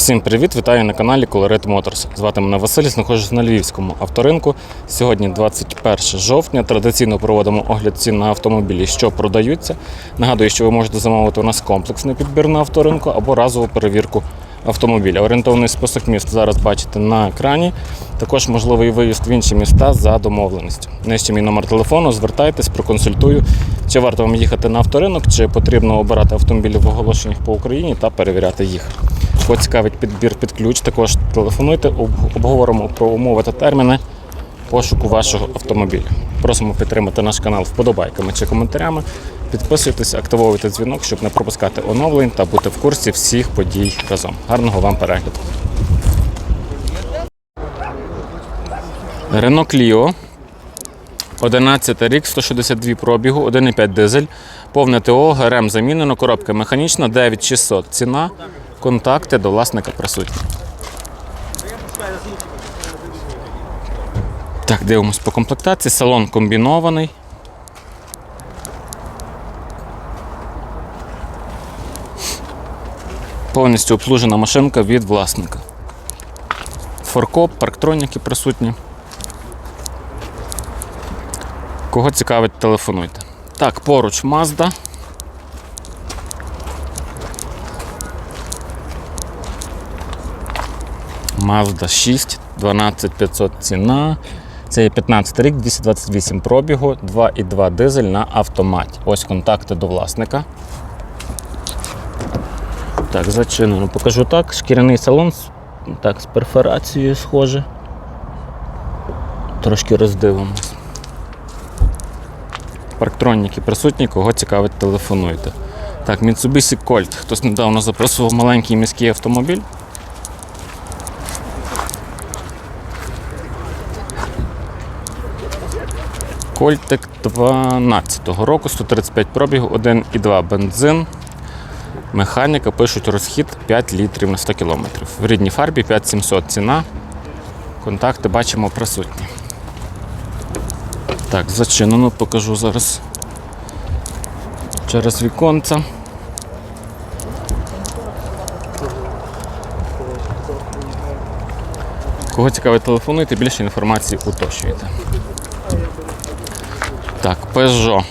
Всім привіт! Вітаю на каналі Colored Motors. Звати мене Василь, знаходжусь на Львівському авторинку. Сьогодні 21 жовтня. Традиційно проводимо огляд цін на автомобілі, що продаються. Нагадую, що ви можете замовити у нас комплексний підбір на авторинку або разову перевірку автомобіля. Орієнтовний список міст зараз бачите на екрані. Також можливий виїзд в інші міста за домовленістю. Нижче мій номер телефону, звертайтесь, проконсультую, чи варто вам їхати на авторинок, чи потрібно обирати автомобілі в оголошеннях по Україні та перевіряти їх. Кого цікавить підбір під ключ, також телефонуйте, обговоримо про умови та терміни пошуку вашого автомобіля. Просимо підтримати наш канал вподобайками чи коментарями. Підписуйтесь, активовуйте дзвінок, щоб не пропускати оновлень та бути в курсі всіх подій разом. Гарного вам перегляду. Renault Clio. 11 рік, 162 пробігу, 1,5 дизель, повне ТО, ГРМ замінено, коробка механічна, 9600 ціна, контакти до власника присутні. Так, дивимось по комплектації. Салон комбінований. Повністю обслужена машинка від власника. Форкоп, парктроніки присутні. Кого цікавить, телефонуйте. Так, поруч Mazda. Mazda 6, 12500 ціна. Це є 15 рік, 228 пробігу, 2,2 дизель на автоматі. Ось контакти до власника. Так, зачинено. Покажу так. Шкіряний салон так, з перфорацією схоже. Трошки роздивимось. Парктроніки присутні, кого цікавить, телефонуйте. Так, Mitsubishi Colt. Хтось недавно записував маленький міський автомобіль. Кольтик 12-го року, 135 пробігу, 1,2 бензин. Механіка пишуть розхід 5 літрів на 100 кілометрів. В рідній фарбі 5700 ціна. Контакти бачимо присутні. Так, зачинено, покажу зараз через віконце. Кого цікавить, телефонуйте, більше інформації уточнюйте. Так, Peugeot.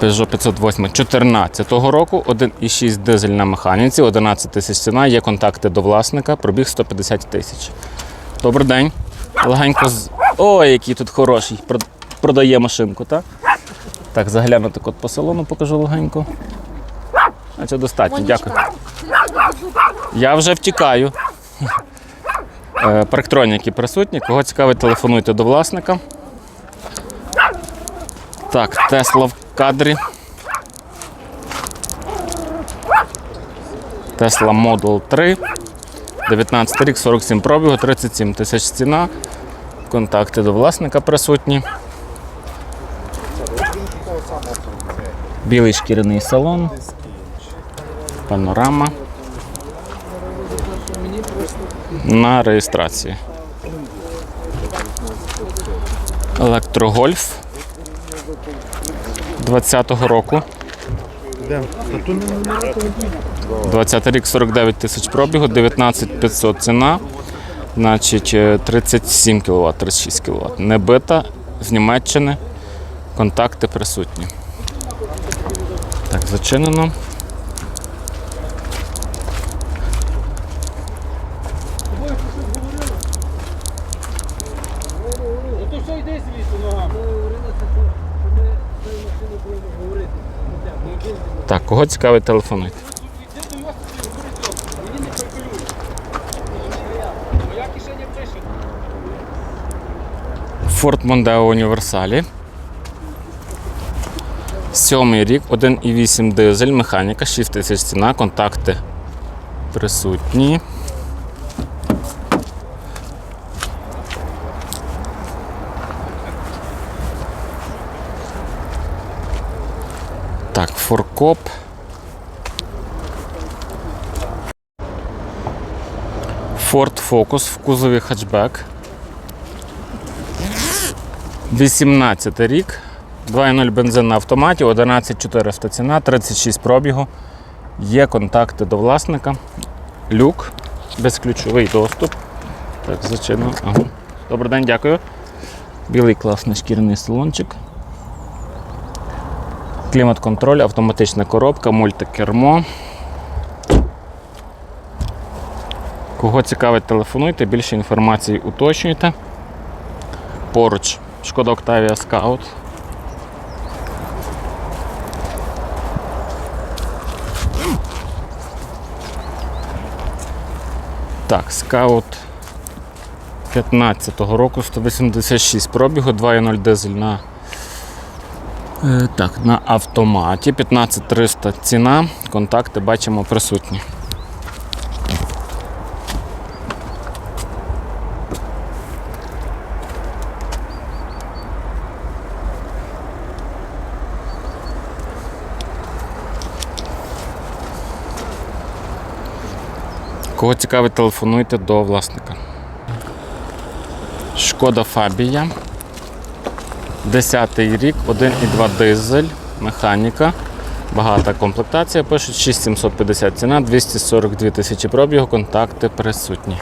Peugeot 508 14 року, 1,6 дизель на механіці, 11 тисяч ціна, є контакти до власника, пробіг 150 тисяч. Добрий день. Легенько з. Ой, який тут хороший. Продає машинку, так? Так, заглянути код по салону покажу легенько. А це достатньо, дякую. Я вже втікаю. Е, Парктроніки присутні. Кого цікавить, телефонуйте до власника. Так, Тесла в кадрі. Tesla Model 3. 19 рік, 47 пробігу, 37 тисяч ціна. Контакти до власника присутні. Білий шкіряний салон. Панорама. На реєстрації. Електрогольф 20-го року. 20 рік 49 тисяч пробігу, 19 500 ціна, значить е, 37 кВт, 36 кВт. Не бита з Німеччини. Контакти присутні. Так, зачинено. Ну то що йди звідси ногами? Так, кого цікавить, телефонуйте. Форт Мондео. Універсалі. Сьомий рік, 1,8 дизель, механіка, 6 тисяч ціна, контакти присутні. Так, форкоп. Ford Focus в кузові хетчбек. 18 рік. 2.0 бензин на автоматі, 11400 ціна, 36 пробігу. Є контакти до власника, люк, безключовий доступ. Так, зачинено. Ага. Добрий день, дякую. Білий класний шкіряний салончик. Клімат-контроль, автоматична коробка, мультикермо. Кого цікавить, телефонуйте, більше інформації уточнюйте. Поруч Шкода Octavia Scout. Так, Scout 15-го року 186 пробігу, 2.0 дизель на, так, на автоматі. 15300 ціна. Контакти бачимо присутні. Кого цікавить, телефонуйте до власника. Шкода Фабія. 10 рік, 1,2 дизель, механіка. Багата комплектація. Пишуть 6750 ціна, 242 тисячі пробігу, контакти присутні.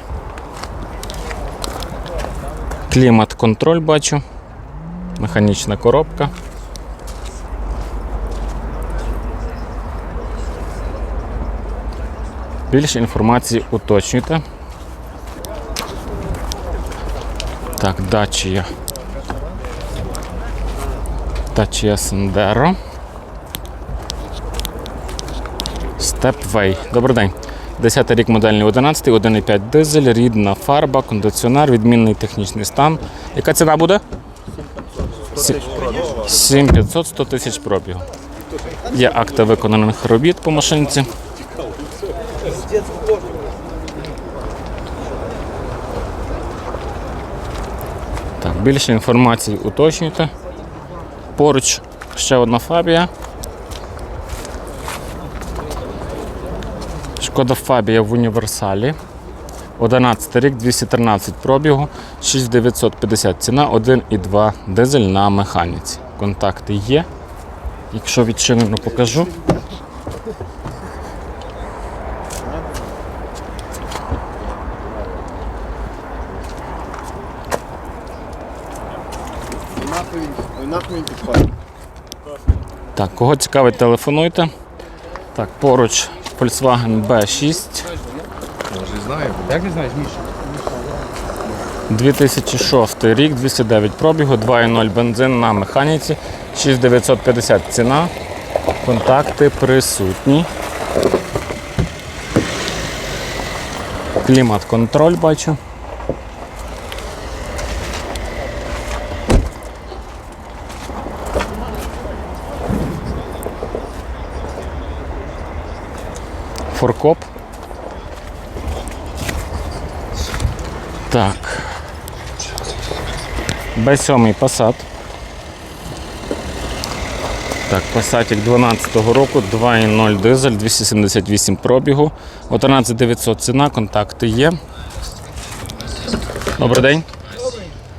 Клімат-контроль бачу. Механічна коробка. Більше інформації уточнюйте. Так, Dacia. Dacia Sandero. Stepway. Добрий день. 10 рік модельний 11, 1,5 дизель, рідна фарба, кондиціонер, відмінний технічний стан. Яка ціна буде? 7500 100 тисяч пробігу. Є акти виконаних робіт по машинці. Так, більше інформації уточнюйте. Поруч ще одна фабія. Шкода Фабія в універсалі. 11 рік, 213 пробігу, 6950 ціна, 1,2 дизель на механіці. Контакти є. Якщо відчинено, покажу. Так, кого цікавить, телефонуйте. Так, поруч Volkswagen B6 Може знає. Як не знаєш, Міша? 2006 рік, 209 пробігу, 2,0 бензин на механіці, 6950 ціна. Контакти присутні. Клімат-контроль бачу. Форкоп. Так. Б7 Passat. Так, Passatик 12-го року, 2.0 дизель, 278 пробігу, 11900 ціна, контакти є. Добрий день.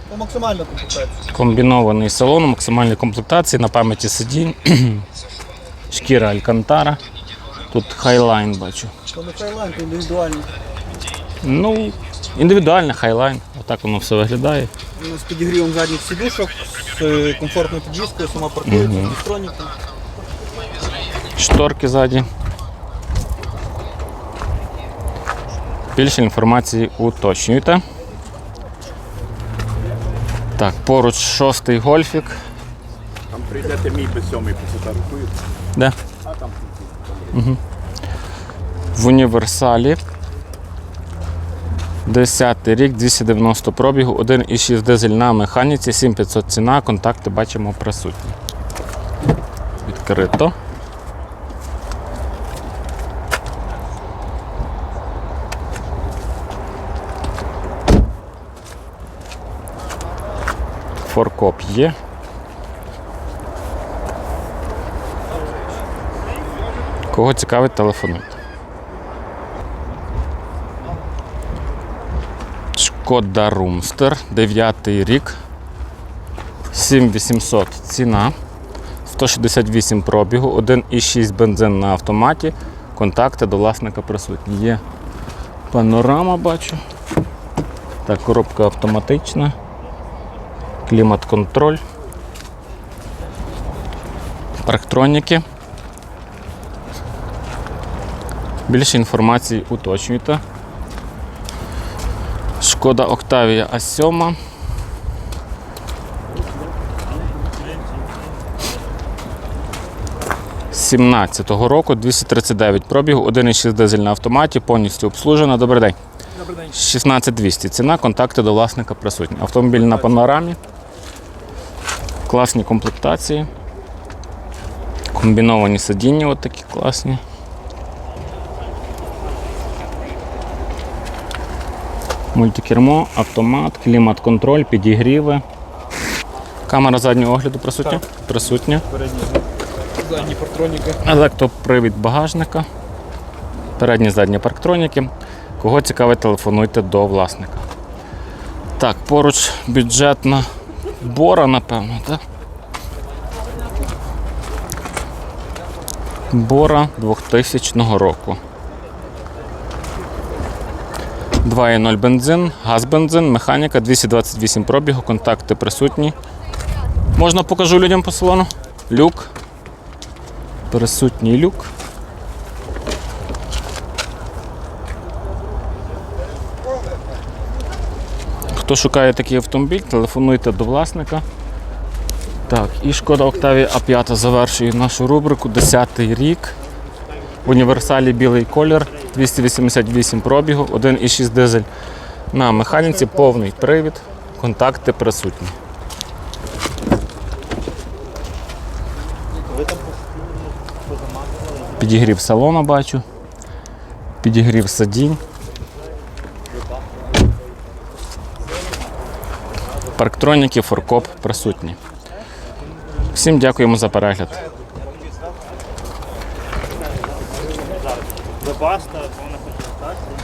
По максимально комплектації. Комбінований салон, максимальні комплектації, на пам'яті сидінь, шкіра Алькантара. Тут хайлайн бачу. То не Хайлайн, то індивідуальний. Ну, індивідуальний хайлайн. Отак воно все виглядає. Ну, З підігрівом задніх сідушок, з е, комфортною підвіскою, сама паркується, з електронікою. Шторки ззаді. Більше інформації уточнюйте. Так, поруч шостий гольфік. Там прийдете мій без сьомий пофотографуєте. Де? В універсалі. 10 рік, 290 пробігу, 1,6 дизель на механіці, 7500 ціна, контакти бачимо присутні. Відкрито. Форкоп є. Кого цікавить, телефонуйте. Шкода Румстер, 9 рік. 7800 ціна. 168 пробігу, 1,6 бензин на автоматі. Контакти до власника присутні. Є панорама, бачу. Так, коробка автоматична. Клімат-контроль. Парктроніки. Більше інформації уточнюйте. Шкода Октавія А7. З 17-го року 239 пробігу, 1,6 дизель на автоматі, повністю обслужена. Добрий день. Добрий день. 16200. Ціна, контакти до власника присутні. Автомобіль на панорамі. Класні комплектації. Комбіновані сидіння от такі класні. Мультикермо, автомат, клімат-контроль, підігріви. Камера заднього огляду присутня? Присутня. Передні задні партроніки. Електропривід багажника. Передні задні парктроніки. Кого цікавить, телефонуйте до власника. Так, поруч бюджетна бора, напевно, так? Бора 2000 року. 2,0 бензин, газ бензин, механіка, 228 пробігу, контакти присутні. Можна покажу людям по салону? Люк. Присутній люк. Хто шукає такий автомобіль, телефонуйте до власника. Так, і шкода Octavia А5 завершує нашу рубрику. 10-й рік. Універсалі білий колір, 288 пробігу, 1,6 дизель на механіці, повний привід, контакти присутні. Підігрів салона бачу. Підігрів сидінь. Парктроніки, форкоп присутні. Всім дякуємо за перегляд. Webaста, хоче комплектація.